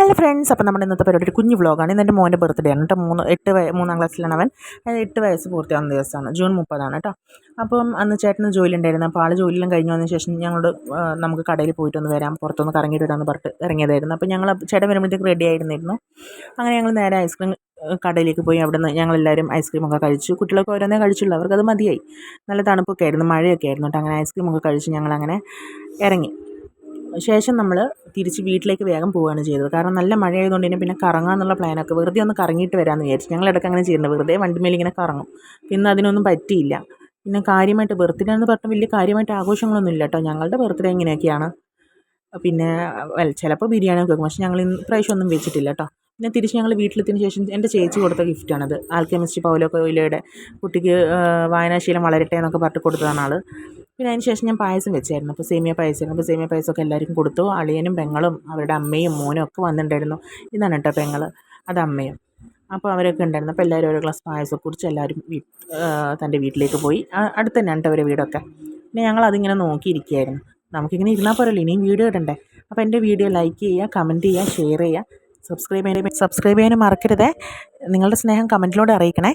Hello friends അപ്പോൾ നമ്മുടെ ഇന്നത്തെ പരിപാടി ഒരു കുഞ്ഞു വ്ളോഗാണ് ഇന്ന് എന്റെ മോന്റെ ബർത്ത്ഡേ ആണ് കേട്ടോ. മൂന്ന് എട്ട് വയ മൂന്നാം ക്ലാസ്സിലാണ് അവൻ. അത് എട്ട് വയസ്സ് പൂർത്തിയാവുന്ന ദിവസമാണ്. ജൂൺ മുപ്പതാണ് കേട്ടോ. അപ്പം അന്ന് ചേട്ടന് ജോലി ഉണ്ടായിരുന്നു. അപ്പോൾ ആൾ ജോലിയെല്ലാം കഴിഞ്ഞു വന്നതിന് ശേഷം ഞങ്ങളോട് നമുക്ക് കടയിൽ പോയിട്ടൊന്ന് വരാം പുറത്തൊന്ന് കറങ്ങിയിട്ട് വരാമെന്ന് പറഞ്ഞിട്ട് ഇറങ്ങിയതായിരുന്നു. അപ്പോൾ ഞങ്ങൾ ചേട്ടൻ വരുമ്പോഴത്തേക്ക് റെഡി ആയിരുന്നിരുന്നു. അങ്ങനെ ഞങ്ങൾ നേരെ ഐസ്ക്രീം കടയിലേക്ക് പോയി. അവിടെ നിന്ന് ഞങ്ങളെല്ലാവരും ഐസ്ക്രീമൊക്കെ കഴിച്ചു. കുട്ടികളൊക്കെ ഓരോന്നേ കഴിച്ചുള്ളൂ. അവർക്കത് മതിയായി. നല്ല തണുപ്പൊക്കെ ആയിരുന്നു മഴയൊക്കെ ആയിരുന്നു കേട്ടോ. അങ്ങനെ ഐസ്ക്രീമൊക്കെ കഴിച്ച് ഞങ്ങളങ്ങനെ ഇറങ്ങി. ശേഷം നമ്മൾ തിരിച്ച് വീട്ടിലേക്ക് വേഗം പോവുകയാണ് ചെയ്തത്. കാരണം നല്ല മഴയായതുകൊണ്ട് തന്നെ പിന്നെ കറങ്ങാമെന്നുള്ള പ്ലാനൊക്കെ വെറുതെ ഒന്ന് കറങ്ങിയിട്ട് വരാമെന്ന് വിചാരിച്ചു. ഞങ്ങൾ ഇടയ്ക്ക് അങ്ങനെ ചെയ്യുന്നുണ്ട് വെറുതെ വണ്ടിമേൽ ഇങ്ങനെ കറങ്ങും. പിന്നെ അതിനൊന്നും പറ്റിയില്ല. പിന്നെ കാര്യമായിട്ട് ബർത്ത്ഡേ എന്ന് പറഞ്ഞാൽ വലിയ കാര്യമായിട്ട് ആഘോഷങ്ങളൊന്നും ഇല്ല കേട്ടോ. ഞങ്ങളുടെ ബർത്ത്ഡേ ഇങ്ങനെയൊക്കെയാണ്. പിന്നെ ചിലപ്പോൾ ബിരിയാണി ഒക്കെ വെക്കും. പക്ഷേ ഞങ്ങൾ ഇപ്രാവശ്യം ഒന്നും വെച്ചിട്ടില്ല കേട്ടോ. പിന്നെ തിരിച്ച് ഞങ്ങൾ വീട്ടിലെത്തിയതിന് ശേഷം എന്റെ ചേച്ചി കൊടുത്ത ഗിഫ്റ്റാണത് ആൽക്കെമിസ്റ്റ് പൗലോ കൊയിലയുടെ കുട്ടിക്ക് വായനാശീലം വളരട്ടെ എന്നൊക്കെ പറഞ്ഞിട്ട് കൊടുത്തതാണ് ആൾ പിന്നെ അതിന് ശേഷം ഞാൻ പായസം വെച്ചായിരുന്നു. അപ്പോൾ സേമിയ പായസം അപ്പോൾ സേമിയ പായസമൊക്കെ എല്ലാവർക്കും കൊടുത്തു. അളിയനും പെങ്ങളും അവരുടെ അമ്മയും മോനും ഒക്കെ വന്നിട്ടുണ്ടായിരുന്നു. ഇതാണ് കേട്ടോ പെങ്ങൾ അത് അമ്മയും. അപ്പോൾ അവരൊക്കെ ഉണ്ടായിരുന്നു. അപ്പോൾ എല്ലാവരും ഓരോ ഗ്ലാസ് പായസം കുടിച്ച് എല്ലാവരും തന്റെ വീട്ടിലേക്ക് പോയി. അടുത്ത് തന്നെയാണ് കേട്ടോ അവരുടെ വീടൊക്കെ. പിന്നെ ഞങ്ങൾ അതിങ്ങനെ നോക്കിയിരിക്കുകയായിരുന്നു. നമുക്കിങ്ങനെ ഇരുന്നാൽ പോരല്ലോ ഇനിയും വീഡിയോ ഇടണ്ടേ? അപ്പോൾ എന്റെ വീഡിയോ ലൈക്ക് ചെയ്യുക കമന്റ് ചെയ്യുക ഷെയർ ചെയ്യുക. സബ്സ്ക്രൈബ് ചെയ്യാൻ സബ്സ്ക്രൈബ് ചെയ്യാനും മറക്കരുതേ. നിങ്ങളുടെ സ്നേഹം കമന്റിലൂടെ അറിയിക്കണേ.